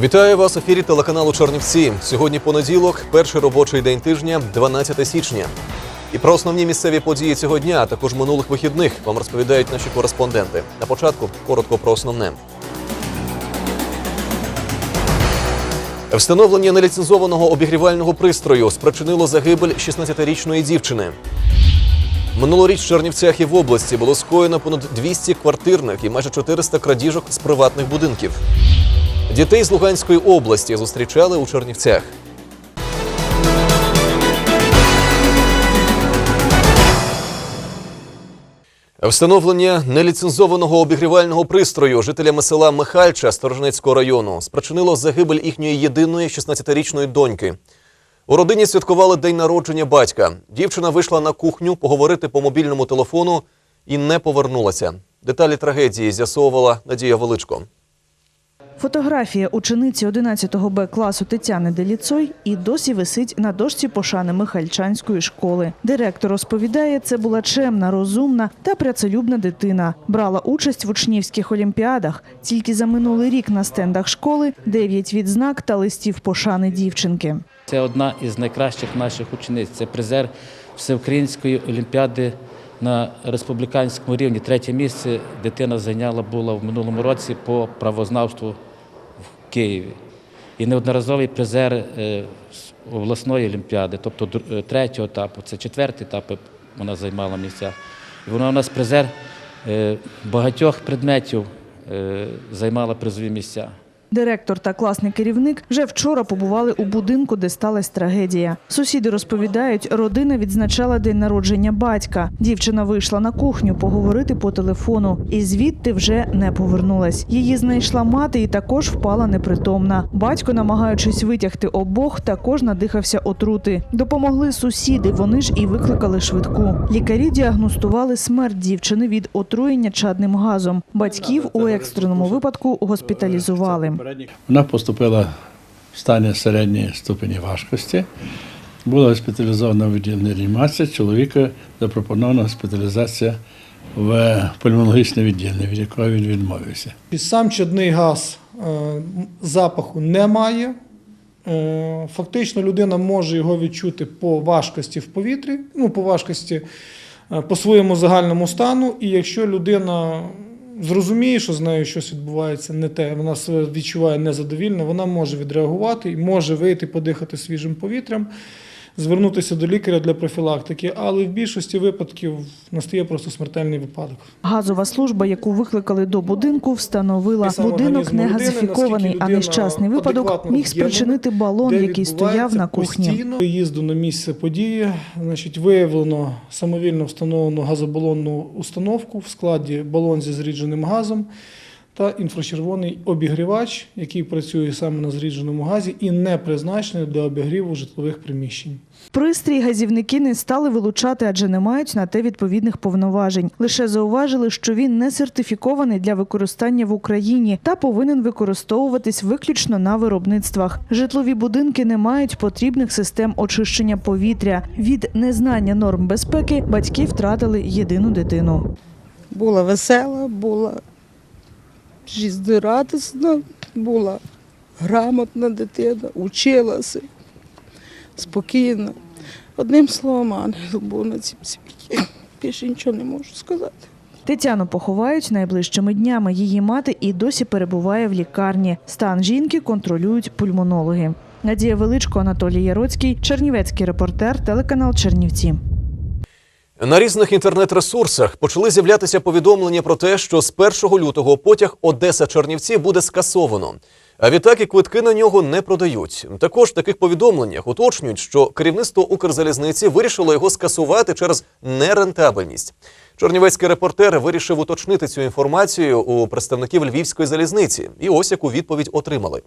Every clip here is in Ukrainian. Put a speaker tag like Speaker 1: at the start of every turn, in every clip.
Speaker 1: Вітаю вас в ефірі телеканалу Чернівці. Сьогодні понеділок, перший робочий день тижня, 12 січня. І про основні місцеві події цього дня, а також минулих вихідних, вам розповідають наші кореспонденти. На початку коротко про основне. Встановлення неліцензованого обігрівального пристрою спричинило загибель 16-річної дівчини. Минулоріч в Чернівцях і в області було скоєно понад 200 квартирних і майже 400 крадіжок з приватних будинків. Дітей з Луганської області зустрічали у Чернівцях. Встановлення неліцензованого обігрівального пристрою жителями села Михальча Сторожнецького району спричинило загибель їхньої єдиної 16-річної доньки. У родині святкували день народження батька. Дівчина вийшла на кухню поговорити по мобільному телефону і не повернулася. Деталі трагедії з'ясовувала Надія Величко.
Speaker 2: Фотографія учениці 11 Б класу Тетяни Деліцой і досі висить на дошці пошани Михальчанської школи. Директор розповідає, це була чемна, розумна та працелюбна дитина. Брала участь в учнівських олімпіадах. Тільки за минулий рік на стендах школи 9 відзнак та листів пошани дівчинки.
Speaker 3: Це одна із найкращих наших учениць. Це призер всеукраїнської олімпіади на республіканському рівні. Третє місце дитина зайняла була в минулому році по правознавству в Києві. І неодноразовий призер е, обласної олімпіади, тобто е, третього етапу, це четвертий етап вона займала місця. І вона у нас призер е, багатьох предметів е, займала призові місця.
Speaker 2: Директор та класний керівник вже вчора побували у будинку, де сталася трагедія. Сусіди розповідають, родина відзначала день народження батька. Дівчина вийшла на кухню поговорити по телефону, і звідти вже не повернулась. Її знайшла мати і також впала непритомна. Батько, намагаючись витягти обох, також надихався отрути. Допомогли сусіди. Вони ж і викликали швидку. Лікарі діагностували смерть дівчини від отруєння чадним газом. Батьків у екстреному випадку госпіталізували.
Speaker 4: Вона поступила в стані середньої ступені важкості, була госпіталізована в відділенні реанімації. Чоловіка запропонована госпіталізація в пульмонологічне відділення, від якого він відмовився.
Speaker 5: І Сам чадний газ е, запаху не має. Е, Фактично людина може його відчути по важкості в повітрі, ну, по важкості е, по своєму загальному стану. І якщо людина зрозуміє, що з нею щось відбувається не те, вона себе відчуває незадовільно, вона може відреагувати і може вийти подихати свіжим повітрям, звернутися до лікаря для профілактики, але в більшості випадків настає просто смертельний випадок.
Speaker 2: Газова служба, яку викликали до будинку, встановила будинок не газифікований, а нещасний випадок міг спричинити балон, який стояв на кухні.
Speaker 5: Виїзду на місце події, значить, виявлено самовільно встановлену газобалонну установку в складі балон зі зрідженим газом та інфрачервоний обігрівач, який працює саме на зрідженому газі і не призначений для обігріву житлових приміщень.
Speaker 2: Пристрій газівники не стали вилучати, адже не мають на те відповідних повноважень. Лише зауважили, що він не сертифікований для використання в Україні та повинен використовуватись виключно на виробництвах. Житлові будинки не мають потрібних систем очищення повітря. Від незнання норм безпеки батьки втратили єдину дитину.
Speaker 6: була весела, була жизнерадісна, була грамотна дитина, училася спокійна. Одним словом, ангел був на цій сім'ї. Більше нічого не можу сказати.
Speaker 2: Тетяну поховають найближчими днями. Її мати і досі перебуває в лікарні. Стан жінки контролюють пульмонологи. Надія Величко, Анатолій Яроцький, Чернівецький репортер, телеканал Чернівці.
Speaker 1: На різних інтернет-ресурсах почали з'являтися повідомлення про те, що з 1 лютого потяг Одеса-Чернівці буде скасовано. А відтак і квитки на нього не продають. Також в таких повідомленнях уточнюють, що керівництво Укрзалізниці вирішило його скасувати через нерентабельність. Чернівецький репортер вирішив уточнити цю інформацію у представників Львівської залізниці. І ось яку відповідь отримали.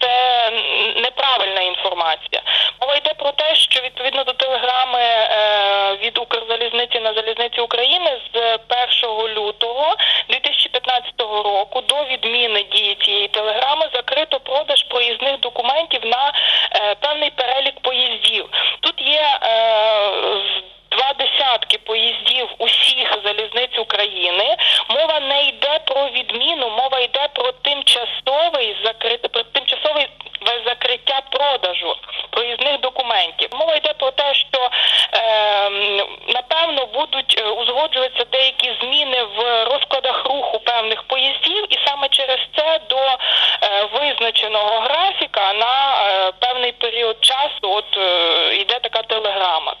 Speaker 7: це неправильна інформація. Мова йде про те, що відповідно до телеграми е, від Укрзалізниці на залізниці України з 1 лютого 2015 року до відміни дії цієї телеграми закрито продаж проїзних документів на е, певний перелік поїздів. Тут є е, Два десятки поїздів усіх залізниць України. Мова не йде про відміну, мова йде про тимчасовий визначеного графіка на е, певний період часу. От е, йде така телеграма.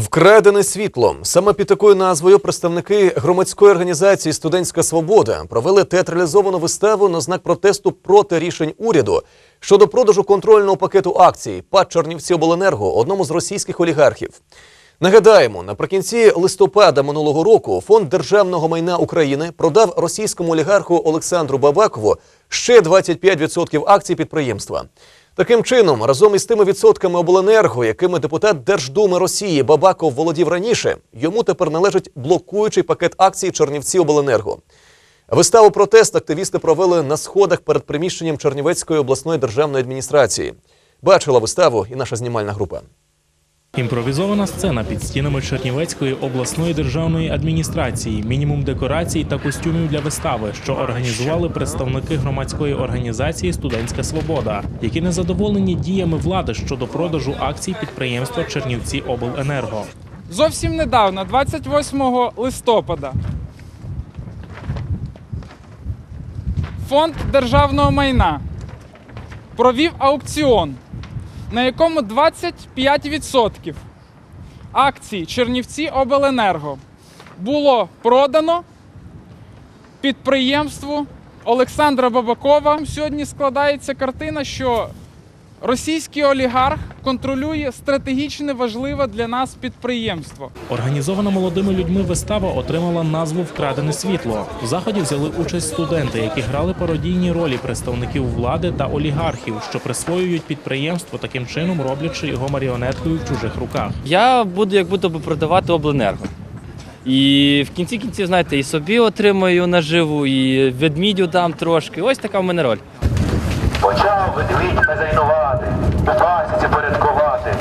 Speaker 1: Вкрадене світло. Саме під такою назвою представники громадської організації Студентська Свобода провели театралізовану виставу на знак протесту проти рішень уряду щодо продажу контрольного пакету акцій ПАД Чернівці Обленерго одному з російських олігархів. Нагадаємо, наприкінці листопада минулого року фонд державного майна України продав російському олігарху Олександру Бабакову ще 25% акцій підприємства. Таким чином, разом із тими відсотками обленерго, якими депутат Держдуми Росії Бабаков володів раніше, йому тепер належить блокуючий пакет акцій Чернівці Обленерго. Виставу протест активісти провели на сходах перед приміщенням Чернівецької обласної державної адміністрації. Бачила виставу і наша знімальна група.
Speaker 8: Імпровізована сцена під стінами Чернівецької обласної державної адміністрації, мінімум декорацій та костюмів для вистави, що організували представники громадської організації Студентська Свобода, які не задоволені діями влади щодо продажу акцій підприємства Чернівці Обленерго.
Speaker 9: Зовсім недавно, 28 листопада, фонд державного майна провів аукціон, на якому 25% акцій Чернівці Обленерго було продано підприємству Олександра Бабакова. Сьогодні складається картина, що російський олігарх контролює стратегічне важливе для нас підприємство.
Speaker 8: Організована молодими людьми вистава отримала назву Вкрадене світло. В заході взяли участь студенти, які грали пародійні ролі представників влади та олігархів, що присвоюють підприємство, таким чином роблячи його маріонеткою в чужих руках.
Speaker 10: Я буду як будто би продавати обленерго. І в кінці кінців, знаєте, і собі отримаю наживу, і ведмідю дам трошки. Ось така в мене роль.
Speaker 11: Почав ведмідь хазяйнувати, у пасіці порядкувати.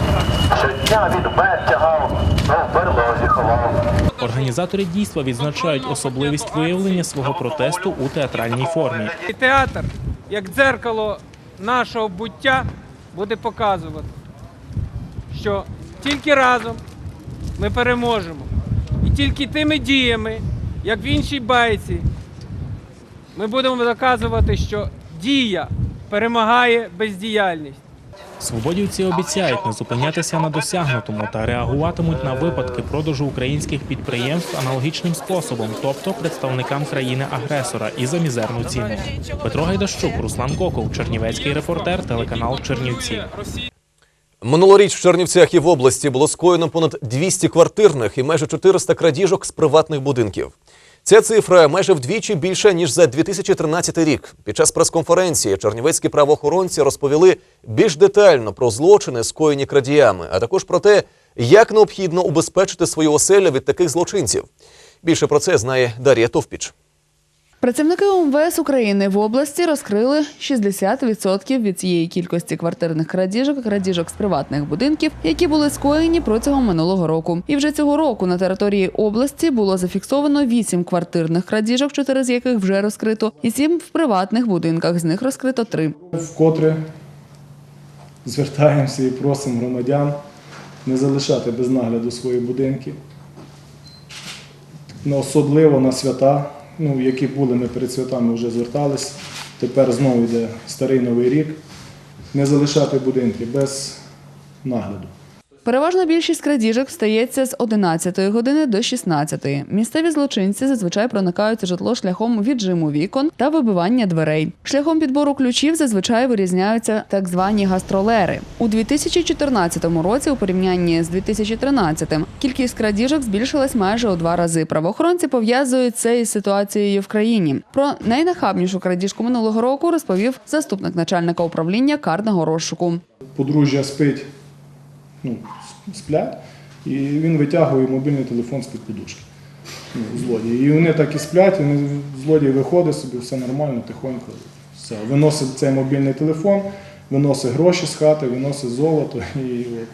Speaker 11: Щодня від мед тягав, то в берлозі ховав.
Speaker 8: Організатори дійства відзначають особливість виявлення свого протесту у театральній формі.
Speaker 9: І театр, як дзеркало нашого буття, буде показувати, що тільки разом ми переможемо. І тільки тими діями, як в іншій байці, ми будемо доказувати, що дія перемагає бездіяльність.
Speaker 8: Свободівці обіцяють не зупинятися на досягнутому та реагуватимуть на випадки продажу українських підприємств аналогічним способом, тобто представникам країни-агресора, і за мізерну ціну. Петро Гайдащук, Руслан Коков, Чернівецький репортер, телеканал Чернівці.
Speaker 1: Минулоріч в Чернівцях і в області було скоєно понад 200 квартирних і майже 400 крадіжок з приватних будинків. Ця цифра майже вдвічі більша ніж за 2013 рік. Під час прес-конференції чернівецькі правоохоронці розповіли більш детально про злочини, скоєні крадіями, а також про те, як необхідно убезпечити свою оселю від таких злочинців. Більше про це знає Дар'я Товпіч.
Speaker 12: Працівники УМВС України в області розкрили 60% від цієї кількості квартирних крадіжок і крадіжок з приватних будинків, які були скоєні протягом минулого року. І вже цього року на території області було зафіксовано 8 квартирних крадіжок, 4 з яких вже розкрито, і 7 в приватних будинках. З них розкрито 3.
Speaker 5: Вкотре звертаємося і просимо громадян не залишати без нагляду свої будинки. Особливо на свята, ну, які були ми перед святами вже звертались. Тепер знову йде старий новий рік. Не залишати будинки без нагляду.
Speaker 12: Переважна більшість крадіжок стається з 11 години до 16. Місцеві злочинці зазвичай проникають житло шляхом віджиму вікон та вибивання дверей. Шляхом підбору ключів зазвичай вирізняються так звані гастролери. У 2014 році, у порівнянні з 2013, кількість крадіжок збільшилась майже у два рази. Правоохоронці пов'язують це із ситуацією в країні. Про найнахабнішу крадіжку минулого року розповів заступник начальника управління карного розшуку.
Speaker 5: Подружжя спить, ну, сплять, і він витягує мобільний телефон з-під подушки. Ну, злодії. І вони так і сплять, і вони, злодій виходить собі, все нормально, тихонько. Все. Виносить цей мобільний телефон, виносить гроші з хати, виносить золото і от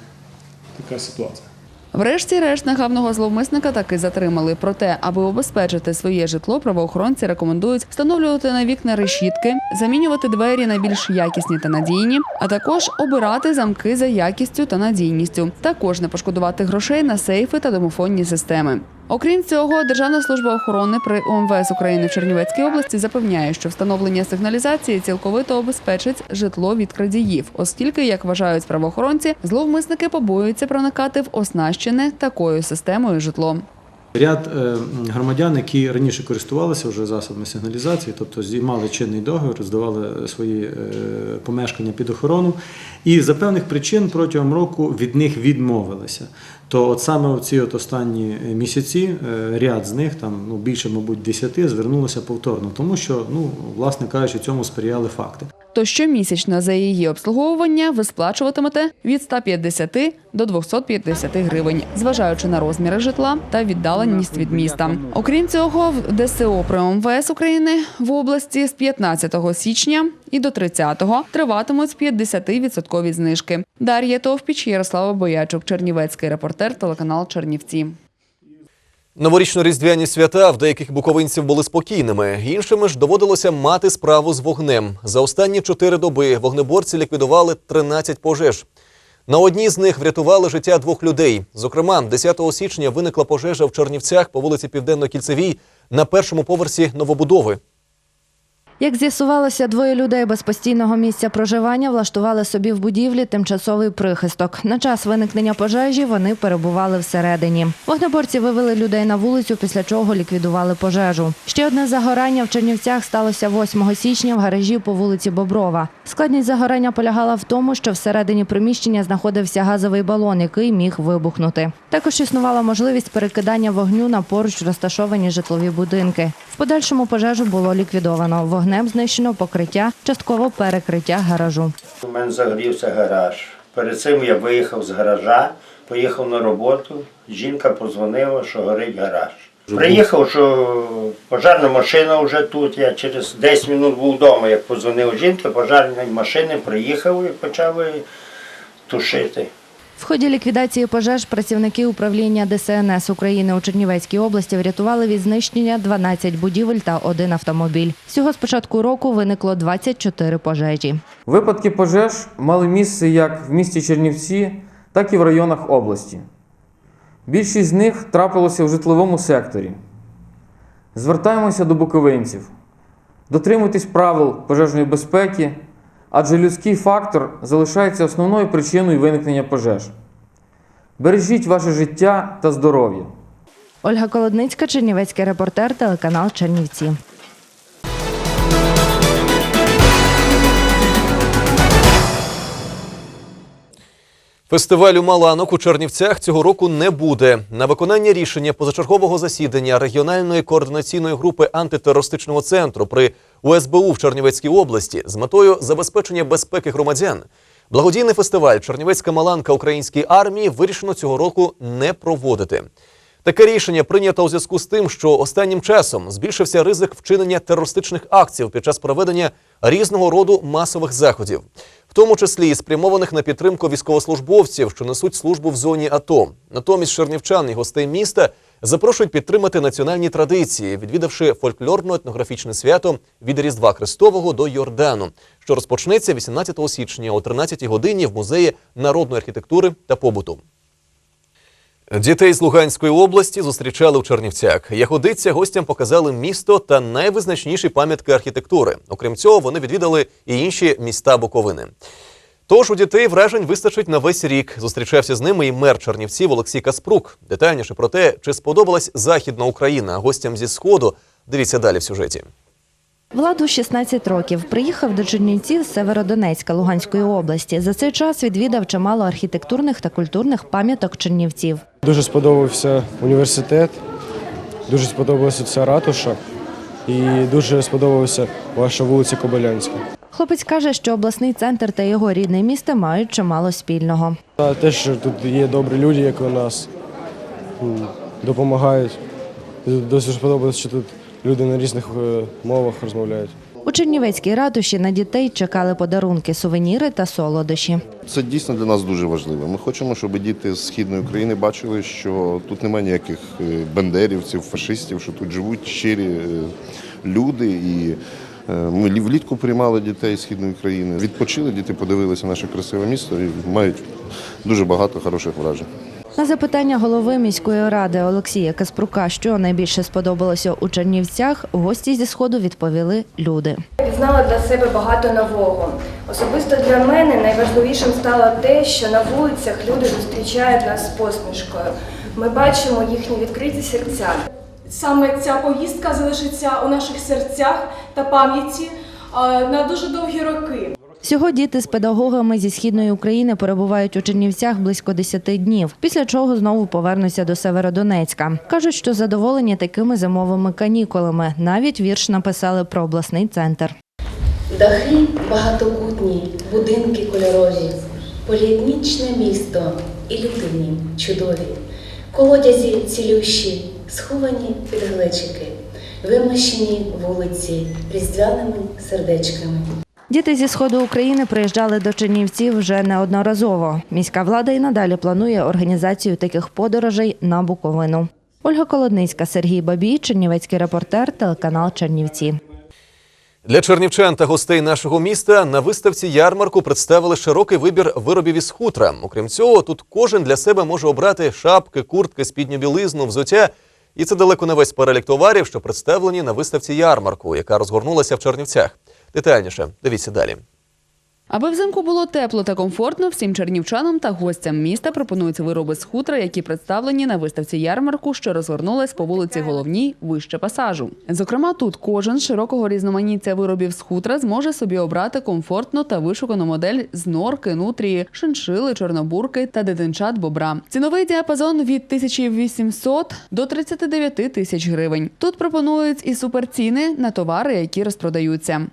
Speaker 5: така ситуація.
Speaker 12: Врешті-решт нахабного зловмисника таки затримали. Проте, аби обезпечити своє житло, правоохоронці рекомендують встановлювати на вікна решітки, замінювати двері на більш якісні та надійні, а також обирати замки за якістю та надійністю. Також не пошкодувати грошей на сейфи та домофонні системи. Окрім цього, Державна служба охорони при ОМВС України в Чернівецькій області запевняє, що встановлення сигналізації цілковито обезпечить житло від крадіїв, оскільки, як вважають правоохоронці, зловмисники побоюються проникати в оснащене такою системою житло.
Speaker 13: Ряд е, громадян, які раніше користувалися вже засобами сигналізації, тобто знімали чинний договір, здавали свої е, помешкання під охорону, і за певних причин протягом року від них відмовилися. То от саме в ці от останні місяці е, ряд з них, там ну більше, мабуть, 10, звернулося повторно, тому що, ну, власне кажучи, цьому сприяли факти.
Speaker 12: То щомісячно за її обслуговування ви сплачуватимете від 150 до 250 гривень, зважаючи на розміри житла та віддаленість від міста. Окрім цього, в ДСО при МВС України в області з 15 січня і до 30-го триватимуть 50% знижки. Дар'я Товпіч, Ярослава Боячук, Чернівецький репортер, телеканал Чернівці.
Speaker 1: Новорічно-різдвяні свята в деяких буковинців були спокійними, іншими ж доводилося мати справу з вогнем. За останні чотири доби вогнеборці ліквідували 13 пожеж. На одній з них врятували життя двох людей. Зокрема, 10 січня виникла пожежа в Чернівцях по вулиці Південно-Кільцевій на першому поверсі новобудови.
Speaker 14: Як з'ясувалося, двоє людей без постійного місця проживання влаштували собі в будівлі тимчасовий прихисток. На час виникнення пожежі вони перебували всередині. Вогнеборці вивели людей на вулицю, після чого ліквідували пожежу. Ще одне загорання в Чернівцях сталося 8 січня в гаражі по вулиці Боброва. Складність загорання полягала в тому, що всередині приміщення знаходився газовий балон, який міг вибухнути. Також існувала можливість перекидання вогню на поруч розташовані житлові будинки. В подальшому пожежу було ліквідовано. Вогнем знищено покриття, частково перекриття гаражу.
Speaker 15: У мене загорівся гараж. Перед цим я виїхав з гаража, поїхав на роботу. Жінка позвонила, що горить гараж. Приїхав, що пожежна машина вже тут. Я через 10 минут був вдома, як позвонив жінка, пожежні машини приїхали і почали тушити.
Speaker 14: В ході ліквідації пожеж працівники управління ДСНС України у Чернівецькій області врятували від знищення 12 будівель та один автомобіль. Всього з початку року виникло 24 пожежі.
Speaker 16: Випадки пожеж мали місце як в місті Чернівці, так і в районах області. Більшість з них трапилося в житловому секторі. Звертаємося до буковинців. Дотримуйтесь правил пожежної безпеки, адже людський фактор залишається основною причиною виникнення пожеж. Бережіть ваше життя та здоров'я.
Speaker 14: Ольга Колодницька, Чернівецький репортер, телеканал Чернівці.
Speaker 1: Фестивалю Маланок у Чернівцях цього року не буде. На виконання рішення позачергового засідання регіональної координаційної групи антитерористичного центру при УСБУ в Чернівецькій області з метою забезпечення безпеки громадян. Благодійний фестиваль Чернівецька Маланка українській армії вирішено цього року не проводити. Таке рішення прийнято у зв'язку з тим, що останнім часом збільшився ризик вчинення терористичних акцій під час проведення різного роду масових заходів, в тому числі і спрямованих на підтримку військовослужбовців, що несуть службу в зоні АТО. Натомість чернівчан і гостей міста запрошують підтримати національні традиції, відвідавши фольклорно-етнографічне свято від Різдва Христового до Йордану, що розпочнеться 18 січня о 13 годині в музеї народної архітектури та побуту. Дітей з Луганської області зустрічали у Чернівцях. Ягодиця гостям показали місто та найвизначніші пам'ятки архітектури. Окрім цього, вони відвідали і інші міста Буковини. Тож у дітей вражень вистачить на весь рік. Зустрічався з ними і мер Чернівців Олексій Каспрук. Детальніше про те, чи сподобалась Західна Україна гостям зі Сходу, дивіться далі в сюжеті.
Speaker 14: Владу 16 років. Приїхав до Чернівців з Северодонецька Луганської області. За цей час відвідав чимало архітектурних та культурних пам'яток Чернівців.
Speaker 17: Дуже сподобався університет, дуже сподобалася ця ратуша і дуже сподобалася ваша вулиця Кобилянська.
Speaker 14: Хлопець каже, що обласний центр та його рідне місто мають чимало спільного.
Speaker 17: Та те, що тут є добрі люди, як у нас, допомагають. Дуже сподобалося, що тут люди на різних е, мовах розмовляють.
Speaker 14: У Чернівецькій ратуші на дітей чекали подарунки, сувеніри та солодощі.
Speaker 18: Це дійсно для нас дуже важливо. Ми хочемо, щоб діти з східної України бачили, що тут немає ніяких е, бандерівців, фашистів, що тут живуть щирі е, люди. І е, ми лі- влітку приймали дітей з східної країни. Відпочили, діти подивилися наше красиве місто і мають дуже багато хороших вражень.
Speaker 14: На запитання голови міської ради Олексія Каспрука, що найбільше сподобалося у Чернівцях, гості зі сходу відповіли люди.
Speaker 19: Пізнала для себе багато нового. Особисто для мене найважливішим стало те, що на вулицях люди зустрічають нас з посмішкою. Ми бачимо їхні відкриті серця.
Speaker 20: Саме ця поїздка залишиться у наших серцях та пам'яті на дуже довгі роки.
Speaker 14: Всього діти з педагогами зі східної України перебувають у Чернівцях близько 10 днів, після чого знову повернуться до Северодонецька. кажуть, що задоволені такими зимовими канікулами. Навіть вірш написали про обласний центр.
Speaker 21: Дахи багатокутні, будинки кольорові, поліетнічне місто і люди в нім чудові, колодязі цілющі, сховані під глечики, вимощені вулиці різдвяними сердечками.
Speaker 14: Діти зі сходу України приїжджали до Чернівців вже неодноразово. Міська влада і надалі планує організацію таких подорожей на Буковину. Ольга Колодницька, Сергій Бабій, Чернівецький репортер, телеканал Чернівці.
Speaker 1: Для чернівчан та гостей нашого міста на виставці ярмарку представили широкий вибір виробів із хутра. Окрім цього, тут кожен для себе може обрати шапки, куртки, спідню білизну, взуття. І це далеко не весь перелік товарів, що представлені на виставці ярмарку, яка розгорнулася в Чернівцях. Детальніше дивіться далі.
Speaker 12: Аби взимку було тепло та комфортно, всім чернівчанам та гостям міста пропонуються вироби з хутра, які представлені на виставці ярмарку, що розгорнулась по вулиці Головній вище пасажу. Зокрема, тут кожен з широкого різноманіття виробів з хутра зможе собі обрати комфортну та вишукану модель з норки, нутрії, шиншили, чорнобурки та дитинчат бобра. Ціновий діапазон від 1800 до 39 тисяч гривень. Тут пропонують і суперціни на товари, які розпродаються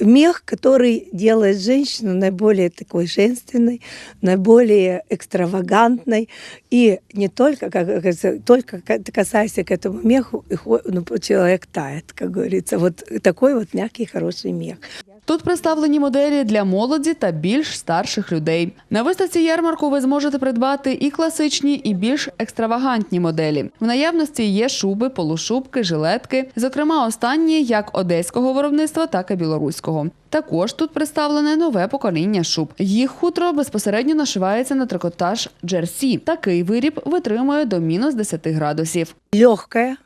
Speaker 22: мех, который делает женщину наиболее такой женственной, наиболее экстравагантной. И не только, как говорится, только ка- касаясь к этому меху, и хо- ну, человек тает, как говорится. Вот такой вот мягкий, хороший мех.
Speaker 12: Тут представлені моделі для молоді та більш старших людей. На виставці ярмарку ви зможете придбати і класичні, і більш екстравагантні моделі. В наявності є шуби, полушубки, жилетки, зокрема останні як одеського виробництва, так і білоруського. Також тут представлене нове покоління шуб. Їх хутро безпосередньо нашивається на трикотаж джерсі. Такий виріб витримує до мінус 10 градусів.
Speaker 22: Легкая,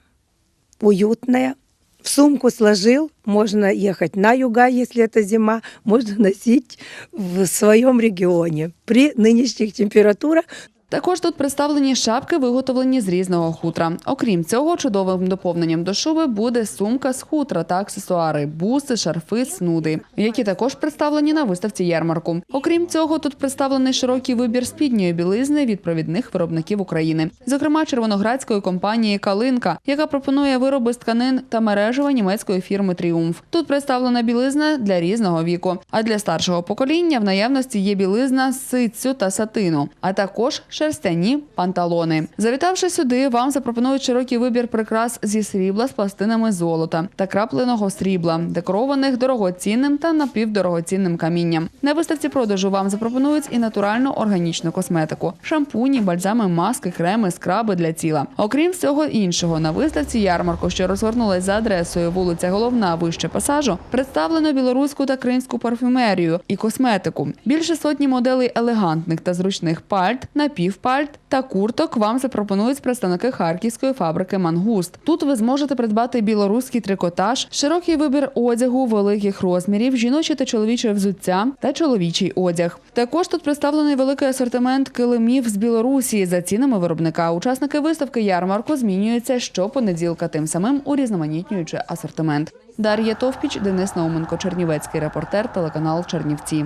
Speaker 22: уютная. В сумку сложил, можно ехать на юга, если это зима, можно носить в своем регионе. При нынешних температурах
Speaker 12: Також тут представлені шапки, виготовлені з різного хутра. Окрім цього, чудовим доповненням до шуби буде сумка з хутра та аксесуари, буси, шарфи, снуди, які також представлені на виставці ярмарку. Окрім цього, тут представлений широкий вибір спідньої білизни від провідних виробників України, зокрема червоноградської компанії Калинка, яка пропонує вироби з тканин та мережева німецької фірми Тріумф. Тут представлена білизна для різного віку. А для старшого покоління в наявності є білизна з ситцю та сатину, а також шерстяні панталони. Завітавши сюди, вам запропонують широкий вибір прикрас зі срібла з пластинами золота та крапленого срібла, декорованих дорогоцінним та напівдорогоцінним камінням. На виставці продажу вам запропонують і натуральну органічну косметику: шампуні, бальзами, маски, креми, скраби для тіла. Окрім всього іншого, на виставці ярмарку, що розгорнулась за адресою вулиця Головна вище пасажу, представлено білоруську та кримську парфюмерію і косметику. Більше сотні моделей елегантних та зручних пальт, напівпальт та курток вам запропонують представники харківської фабрики Мангуст. Тут ви зможете придбати білоруський трикотаж, широкий вибір одягу великих розмірів, жіноче та чоловіче взуття та чоловічий одяг. Також тут представлений великий асортимент килимів з Білорусі за цінами виробника. Учасники виставки ярмарку змінюються щопонеділка, тим самим урізноманітнюючи асортимент. Дар'я Товпіч, Денис Науменко, Чернівецький репортер, телеканал Чернівці.